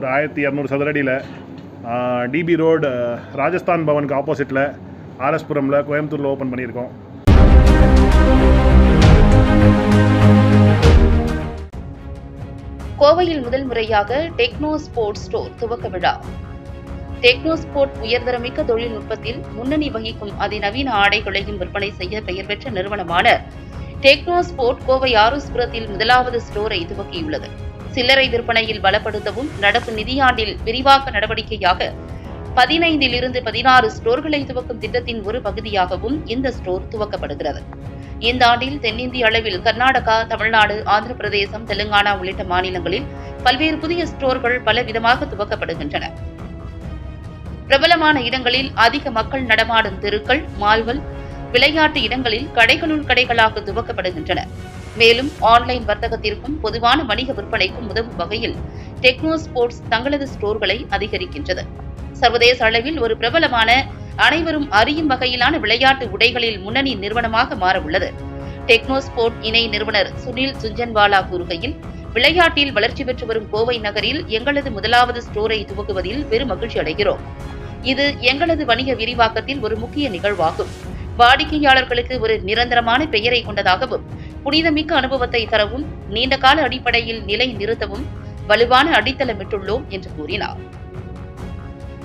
ஒரு ஆயிரத்தி இரநூறு சதுரடியில் டிபி ரோடு ராஜஸ்தான் பவனுக்கு ஆப்போசிட்டில் ஆர்எஸ்புரமில் கோயம்புத்தூரில் ஓப்பன் பண்ணியிருக்கோம். கோவையில் முதல் முறையாக டெக்னோ ஸ்போர்ட்ஸ் ஸ்டோர் துவக்க விழா. டெக்னோ ஸ்போர்ட் உயர்தரமிக்க தொழில்நுட்பத்தில் முன்னணி வகிக்கும் அதிநவீன ஆடைகளையும் விற்பனை செய்ய பெயர் பெற்ற நிறுவனமான டெக்னோ ஸ்போர்ட் கோவை ஆரோஸ்புரத்தில் முதலாவது ஸ்டோரை துவக்கியுள்ளது. சில்லறை விற்பனையில் பலப்படுத்தவும் நடப்பு நிதியாண்டில் விரிவாக்க நடவடிக்கையாக பதினைந்தில் இருந்து பதினாறு ஸ்டோர்களை துவக்கும் திட்டத்தின் ஒரு பகுதியாகவும் இந்த ஸ்டோர் துவக்கப்படுகிறது. இந்த ஆண்டில் தென்னிந்திய அளவில் கர்நாடகா தமிழ்நாடு ஆந்திர பிரதேசம் தெலுங்கானா உள்ளிட்ட மாநிலங்களில் பல்வேறு புதிய ஸ்டோர்கள் பல விதமாக துவக்கப்படுகின்றன. பிரபலமான இடங்களில் அதிக மக்கள் நடமாடும் தெருக்கள் மால்கள் விளையாட்டு இடங்களில் கடைகளுள் கடைகளாக துவக்கப்படுகின்றன. மேலும் ஆன்லைன் வர்த்தகத்திற்கும் பொதுவான வணிக விற்பனைக்கும் உதவும் வகையில் டெக்னோ ஸ்போர்ட்ஸ் தங்களது ஸ்டோர்களை அதிகரிக்கின்றது. சர்வதேச அளவில் ஒரு பிரபலமான அனைவரும் அறியும் வகையிலான விளையாட்டு உடைகளில் முன்னணி நிறுவனமாக மாற உள்ளது டெக்னோ ஸ்போர்ட் இணை நிறுவனர் சுனில் சுஞ்சன்வாலா கூறுகையில் விளையாட்டில் வளர்ச்சி பெற்று வரும் கோவை நகரில் எங்களது முதலாவது ஸ்டோரை துவங்குவதில் பெரும் மகிழ்ச்சி அடைகிறோம். இது எங்களது வணிக விரிவாக்கத்தில் ஒரு முக்கிய நிகழ்வாகும். வாடிக்கையாளர்களுக்கு ஒரு நிரந்தரமான பெயரை கொண்டதாகவும் புனிதமிக்க அனுபவத்தை தரவும் நீண்டகால அடிப்படையில் நிலை நிறுத்தவும் வலுவான அடித்தளமிட்டுள்ளோம் என்று கூறினார்.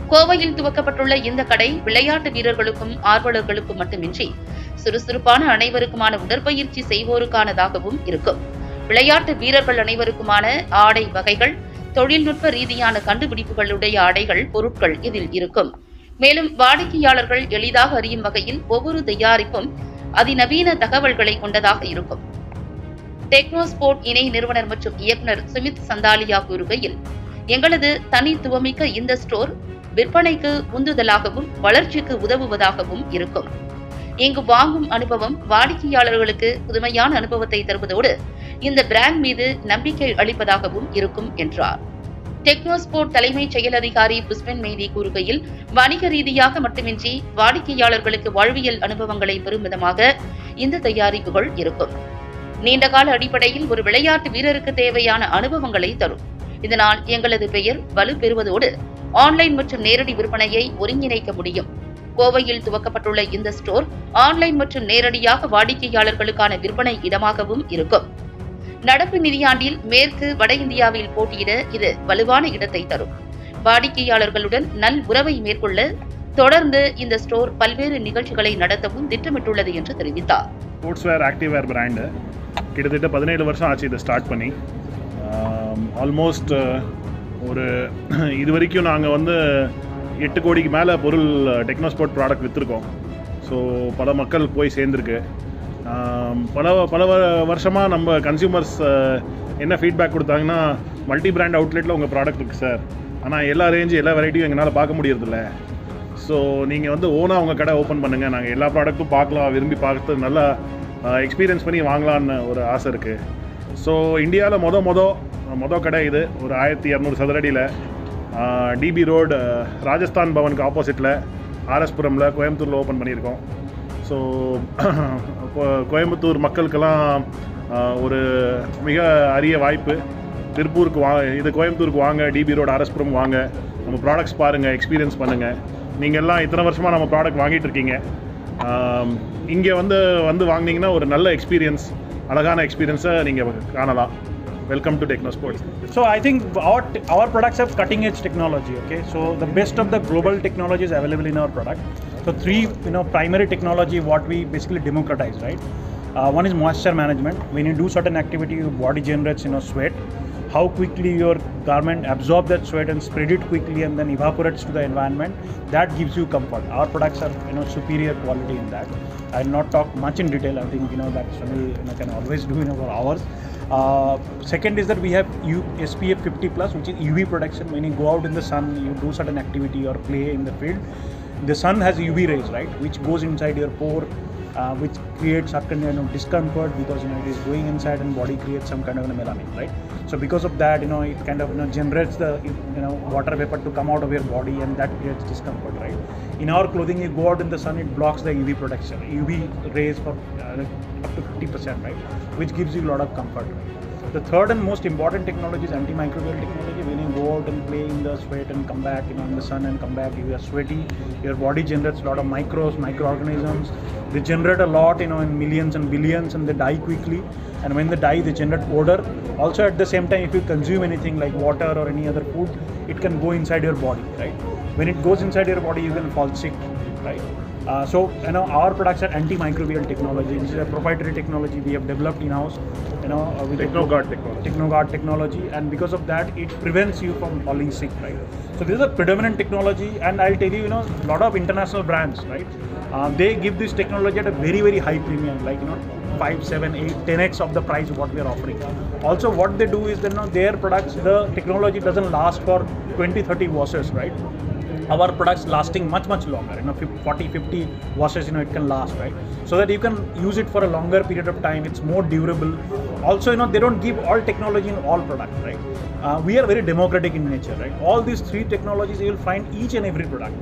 கோவையில் துவக்கப்பட்டுள்ள இந்த கடை விளையாட்டு வீரர்களுக்கும் ஆர்வலர்களுக்கும் மட்டுமின்றி சுறுசுறுப்பான அனைவருக்குமான உடற்பயிற்சி செய்வோருக்கானதாகவும் இருக்கும். விளையாட்டு வீரர்கள் அனைவருக்குமான ஆடை வகைகள் தொழில்நுட்ப ரீதியான கண்டுபிடிப்புகளுடைய ஆடைகள் பொருட்கள் இதில் இருக்கும். மேலும் வாடிக்கையாளர்கள் எளிதாக அறியும் வகையில் ஒவ்வொரு தயாரிப்பும் அதிநவீன தகவல்களை கொண்டதாக இருக்கும். டெக்னோஸ்போர்ட் இணை நிறுவனர் மற்றும் இயக்குனர் சுமித் சந்தாலியா கூறுகையில் எங்களது தனித்துவமிக்க இந்த ஸ்டோர் விற்பனைக்கு உந்துதலாகவும் வளர்ச்சிக்கு உதவுவதாகவும் இருக்கும். இங்கு வாங்கும் அனுபவம் வாடிக்கையாளர்களுக்கு புதுமையான அனுபவத்தை தருவதோடு இந்த பிராண்ட் மீது நம்பிக்கை அளிப்பதாகவும் இருக்கும் என்றார். டெக்னோஸ்போர்ட் தலைமைச் செயல் அதிகாரி புஷ்பன் மெய்தி கூறுகையில் வணிக ரீதியாக மட்டுமின்றி வாடிக்கையாளர்களுக்கு வாழ்வியல் அனுபவங்களை பெறும் விதமாக இந்த தயாரிப்புகள் இருக்கும். நீண்டகால அடிப்படையில் ஒரு விளையாட்டு வீரருக்கு தேவையான அனுபவங்களை தரும். இதனால் எங்களது பெயர் வலு பெறுவதோடு ஆன்லைன் மற்றும் நேரடி விற்பனையை ஒருங்கிணைக்க முடியும். கோவையில் துவக்கப்பட்டுள்ள இந்த ஸ்டோர் ஆன்லைன் மற்றும் நேரடியாக வாடிக்கையாளர்களுக்கான விற்பனை இடமாகவும் இருக்கும். நடப்பு நிதியாண்டில் மேற்கு வட இந்தியாவில் போட்டியிட இது வலுவான இடத்தை தரும். வாடிக்கையாளர்களுடன் நல் உறவை மேற்கொள்ள தொடர்ந்து இந்த ஸ்டோர் பல்வேறு நிகழ்ச்சிகளை நடத்தவும் திட்டமிட்டுள்ளது என்று தெரிவித்தார். Sports wear active wear brand கிட்டத்தட்ட பதினேழு வருஷம் ஆச்சு இதை ஸ்டார்ட் பண்ணி. ஆல்மோஸ்ட் ஒரு இது வரைக்கும் நாங்கள் வந்து எட்டு கோடிக்கு மேலே பொருள் டெக்னோஸ்போர்ட் ப்ராடக்ட் விற்றுருக்கோம் ஸோ பல மக்கள் போய் சேர்ந்துருக்கு. பல பல வருஷமாக நம்ம கன்சியூமர்ஸ் என்ன ஃபீட்பேக் கொடுத்தாங்கன்னா மல்டி பிராண்ட் அவுட்லெட்டில் உங்கள் ப்ராடக்ட் இருக்குது சார் ஆனால் எல்லா ரேஞ்சு எல்லா வெரைட்டியும் எங்களால் பார்க்க முடியறதில்ல. ஸோ நீங்கள் வந்து ஓனாக உங்கள் கடை ஓப்பன் பண்ணுங்கள் நாங்கள் எல்லா ப்ராடக்ட்டும் பார்க்கலாம் விரும்பி பார்த்து நல்லா எக்ஸ்பீரியன்ஸ் பண்ணி வாங்கலான்னு ஒரு ஆசை இருக்குது ஸோ இந்தியாவில் மொத மொதல் மொதல் கடை இது ஒரு ஆயிரத்தி இரநூறு சதுரடியில். டிபி ரோடு ராஜஸ்தான் பவனுக்கு ஆப்போசிட்டில் ஆர்எஸ்புரமில் கோயம்புத்தூரில் ஓப்பன் பண்ணியிருக்கோம். ஸோ கோயம்புத்தூர் மக்களுக்கெல்லாம் ஒரு மிக அரிய வாய்ப்பு. திருப்பூருக்கு வா இது கோயம்புத்தூருக்கு வாங்க டிபி ரோடு அரஸ்புரம் வாங்க. நம்ம ப்ராடக்ட்ஸ் பாருங்கள் எக்ஸ்பீரியன்ஸ் பண்ணுங்கள் நீங்கள் எல்லாம் இத்தனை வருஷமாக நம்ம ப்ராடக்ட் வாங்கிட்டு இருக்கீங்க. இங்கே வந்து வந்து வாங்குனீங்கன்னா ஒரு நல்ல எக்ஸ்பீரியன்ஸ் அழகான எக்ஸ்பீரியன்ஸை நீங்கள் காணலாம். Welcome to Techno Sports So I think our our products have cutting edge technology. Okay, so the best of the global technology is available in our product. So three you know primary technology what we basically democratize, right? Uh, one is moisture management. When you do certain activity, your body generates you know sweat. How quickly your garment absorb that sweat and spread it quickly and then evaporates to the environment. That gives you comfort. Our products are you know superior quality in that. I'll not talk much in detail. I think you know that Sunil you know, can always do in our hours. Uh, second is that we have U- SPF 50 plus, which is UV protection. When you go out in the sun, you do certain activity or play in the field, the sun has UV rays, right, which goes inside your pore, uh, which creates certain you know discomfort because you know it is going inside and body creates some kind of a melanin, right? So because of that, you know, it kind of you know generates the you know water vapor to come out of your body and that creates discomfort, right? In our clothing, you go out in the sun, it blocks the UV protection, UV rays for uh, up to 50%, right? Which gives you a lot of comfort. Right? The third and most important technology is antimicrobial technology. When you go out and play in the sweat and come back, you know, in the sun and come back, you are sweaty. Your body generates a lot of microbes, microorganisms. They generate a lot, you know, in millions and billions, and they die quickly. And when they die, they generate odor. Also, at the same time, if you consume anything like water or any other food, it can go inside your body, right? When it goes inside your body, you can fall sick, right? Uh, so you know our products are antimicrobial technology. This is a proprietary technology we have developed in house. You know, uh, with Technoguard technology. Technoguard technology, and because of that, it prevents you from falling sick, right? So this is a predominant technology, and I'll tell you, you know, a lot of international brands, right? Uh, they give this technology at a very very high premium, like you know. 5, 7, 8, 10x of the price what we are offering. Also, what they do is that you know, their products, the technology doesn't last for 20, 30 washes, right? Our products lasting much much longer. You know 40 50 washes you know it can last right? So that you can use it for a longer period of time it's more durable. Also you know they don't give all technology in all products right? Uh, we are very democratic in nature right? All these three technologies you will find each and every product